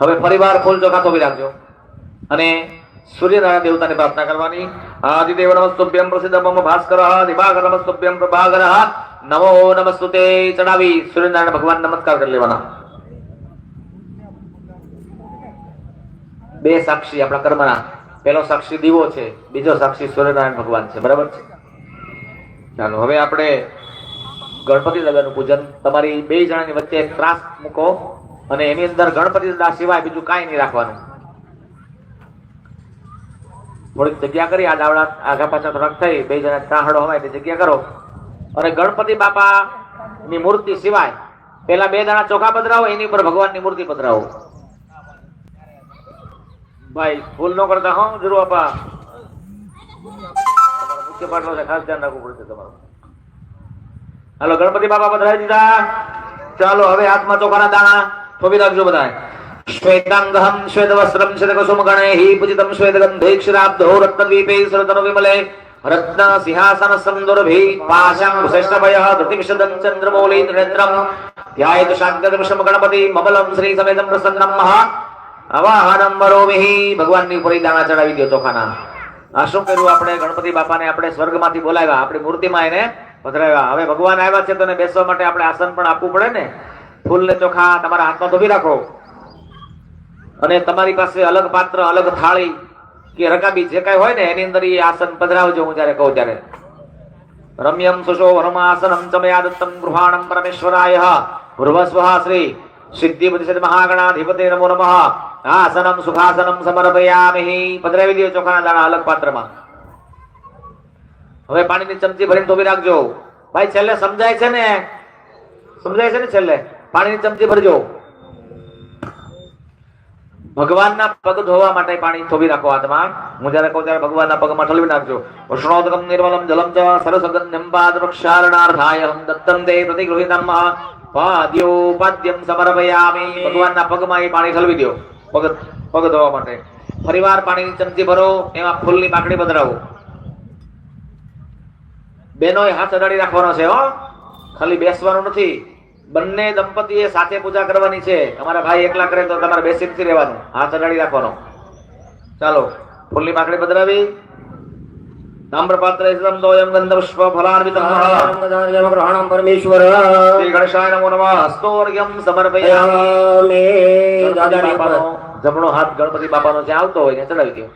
હવે ફરીવાર ફૂલ ચોખા થોભી રાખજો. અને સૂર્યનારાયણ દેવતાને પ્રાર્થના કરવાની. આદિદેવ નમસ્તુભ્યમ પ્રસિદ્ધ મમ ભાસ્કર દિભાગર નમસ્તુભ્યમ પ્રભાગર નમો નમસ્તુતે ચડાવી સૂર્યનારાયણ ભગવાન નમસ્કાર કરી લેવાના. બે સાક્ષી આપણા કર્મના. પેલો સાક્ષી દીવો છે, બીજો સાક્ષી સૂર્યનારાયણ ભગવાન છે. બરાબર છે? ચાલો, હવે આપણે ગણપતિ દાદાનું પૂજન. તમારી બે જણાની વચ્ચે ત્રાસ મૂકો. અને એની અંદર ગણપતિ દાદા સિવાય બીજું કાંઈ નહીં રાખવાનું. થોડીક જગ્યા કરી, આ દાવડા આગા પાછા થોડાક થઈ, બે જણા ત્રાહડો હોય તે જગ્યા કરો. અને ગણપતિ બાપા ની મૂર્તિ સિવાય પેલા બે દાણા ચોખા પધરાવો, એની ઉપર ભગવાનની મૂર્તિ પધરાવો. ભાઈ, ભૂલ ન કરતા હો, જરૂર આપા મુખ્ય પાટલો ખાસ ધ્યાન રાખવું પડશે તમારું. હાલો, ગણપતિ બાપા પધરાવી દીધા. ચાલો, હવે હાથમાં ચોખાના દાણા. થોભી રાખજો બધા શ્વેતાંગહમ શ્વેત વસ્ત્રમ શ્વેત કુસુમ ગણે પૂજિતમ શ્વેત ગંધે ક્ષીરાબ્ધો રત્નદ્વીપે સરતનો વિમલે રત્ન સિંહાસન સંદુરભી ધૃતિવિશદં ચંદ્રમૌલી નેત્રમ ગણપતિ મબલમ શ્રી સમેતમ પ્રસન્નમ મહા અવાહનમ વરોમિહિ ભગવાનની ઉપર દાણા ચડાવી દો ચોખાના આ શું કર્યું આપણે? ગણપતિ બાપાને આપણે સ્વર્ગમાંથી બોલાવ્યા. આપણી મૂર્તિમાં એને પધરાવ્યા. હવે ભગવાન આવ્યા છે તો બેસવા માટે આપણે આસન પણ આપવું પડે ને? ફૂલ ને ચોખા તમારા હાથમાં ધોબી રાખો. અને તમારી પાસે અલગ પાત્ર, અલગ થાળી કે રકાબી જે કઈ હોય ને, એની અંદર એ આસન પધરાવજો હું જ્યારે કહું ત્યારે. રમ્યમ સુશોભરમાસનમ ચમયાદત્તમ ગૃહાણમ પરમેશ્વરાય. ભ્રુવસ્વઃ શ્રી સિદ્ધિ સિદ્ધ મહાગણાધિપતે નમો નમઃ. આસનમ સુખાસનમ સમર્પયામિ. પધરાવી દો ચોખાના દાણા અલગ પાત્રમાં. હવે પાણીની ચમચી ભરીને ધોબી રાખજો. ભાઈ, છેલ્લે સમજાય છે ને? સમજાય છે ને છેલ્લે? પાણીની ચમચી ભરજો. ભગવાનના પગ ધોવા માટે પાણી થોભી રાખો હાથમાં. હું જયારે કહું ત્યારે ભગવાનના પગમાં ઠલવી નાખજો. ઉષ્ણોદકમ નિર્મલમ જલમ ચ સરસગંધ્યમ પાદ વૃક્ષારણાર્થાય હમ દત્તમ તે પ્રતિગૃહિતમ પાદ્યો પાદ્યમ સમર્પયામિ. ભગવાનના પગમાં એ પાણી ઠલવી દો. પગ પગ ધોવા માટે. ફરીવાર પાણીની ચમચી ભરો, એમાં ફૂલની પાકડી પધરાવો. બેનોએ હાથ અડાડી રાખવાનો છે, હો. ખાલી બેસવાનું નથી. બંને દંપતીએ સાથે પૂજા કરવાની છે. તમારા ભાઈ એકલા કરે તો તમારે બેસી નથી રહેવાનું. હાથ અડાડી રાખવાનો. ચાલો ફૂલની પાકડી બદલાવી તામ્રપાત્ર દોયમ ગંધ પુષ્પ ફલાન્વિતમ ગ્રહણમ પરમેશ્વર. શ્રી ગણેશાય નમો નમઃ. હસ્તોર્ઘ્યમ સમર્પયામિ. ગણપતિ દાદાની બાપાનો જમણો હાથ ગણપતિ બાપાનો જે આવતો હોય ચડાવી દો.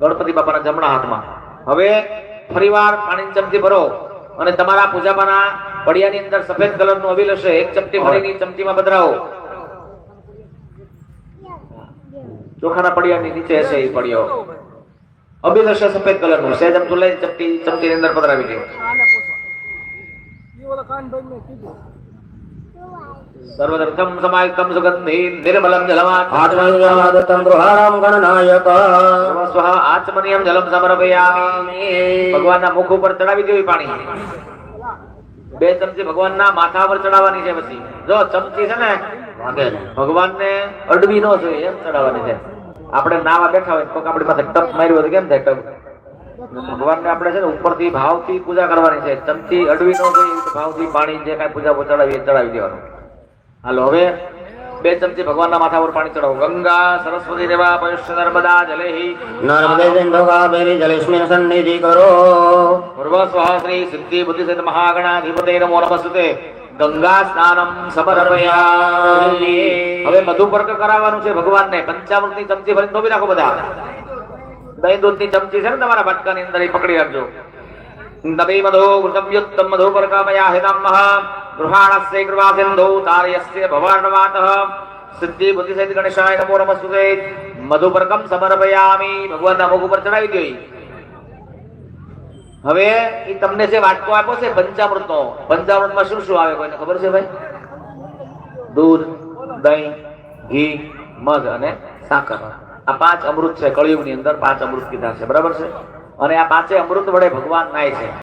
ગણપતિ બાપાના જમણા હાથમાં. હવે ફરીવાર પાણી ચમચી ભરો. અને તમારા પૂજાપાના પડિયાની અંદર સફેદ કલરનું અવિલ હશે. એક ચમચી ભરીની ચમચીમાં પધરાવો. ચોખાના પડિયાની નીચે હશે એ પડિયો. અબીલ હશે સફેદ કલરનું. સહેજ અમથું લઈ ચમચી ચમચીની અંદર પધરાવી દો. સમાયુક્તમ સુગંધી નિર્મલમ જલમાત આત્મનિર્માદત્તમ ગૃહાણામ ગણનાયક સ્વઃ આચમનીયમ જલમ સમર્પયામિ ભગવાનના મુખ ઉપર ચડાવી દેવી પાણી. બે ચમચી ભગવાનના માથા પર ચડાવવાની છે પછી. જો ચમચી છે ને ભગવાનને અડવી ન જોઈએ એમ ચડાવવાની છે. આપણે નાવા બેઠા હોય તો આપણી પાસે ટપ માર્યું હોય કેમ થાય ટપ? ભગવાનને આપણે છે ને ઉપરથી ભાવથી પૂજા કરવાની છે. ચમચી અડવી ન જોઈએ ભાવથી પાણી જે કાંઈ પૂજા ચડાવી ચડાવી દેવાનું. હાલો હવે બે ચમચી ભગવાનના માથા પર પાણી ચડાવો. ગંગા સરસ્વતી દેવા પયુષ્ય નર્મદા જલેહી. નર્મદે સિંધુકા મેરી જલેસ્મિન સન્નિધિ કરો. પૂર્વ સ્વઃ શ્રી સિદ્ધિ બુદ્ધિ સિદ્ધ મહાગણાધિપતે નમો નમસ્તે. ગંગા સ્નાનમ સમર્પયામિ હવે મધુપર્ક કરાવવાનું છે ભગવાનને. પંચામૃતની ચમચી ભરીને ધોબી નાખો બધા. દહીં દૂધની ચમચી છે ને તમારા ભટકા ની અંદર પકડી રાખજો. નવી મધો વૃતમ્યુત્તમ મધુપર્કમયા હિતમ ગૃહાણસ્ય કૃપા સિંધુ તારયસ્ય ભવાર્ણવાતઃ સિદ્ધિ બુદ્ધિ સહિત ગણેશાય નમો નમસ્તુતે. મધુપરકમ સમર્પયામિ. ભગવાનના મુખ ઉપર ચડાવી દઈ હવે એ તમને જે વાટકો આપ્યો છે પંચામૃતનો, પંચામૃતમાં શું શું આવે કોઈને ખબર છે ભાઈ? દૂધ, દહીં, ઘી, મધ અને સાકર. આ પાંચ અમૃત છે, કળિયુગની અંદર પાંચ અમૃત કીધા છે. બરાબર છે? અને આ પાંચે અમૃત વડે ભગવાન નાય છે.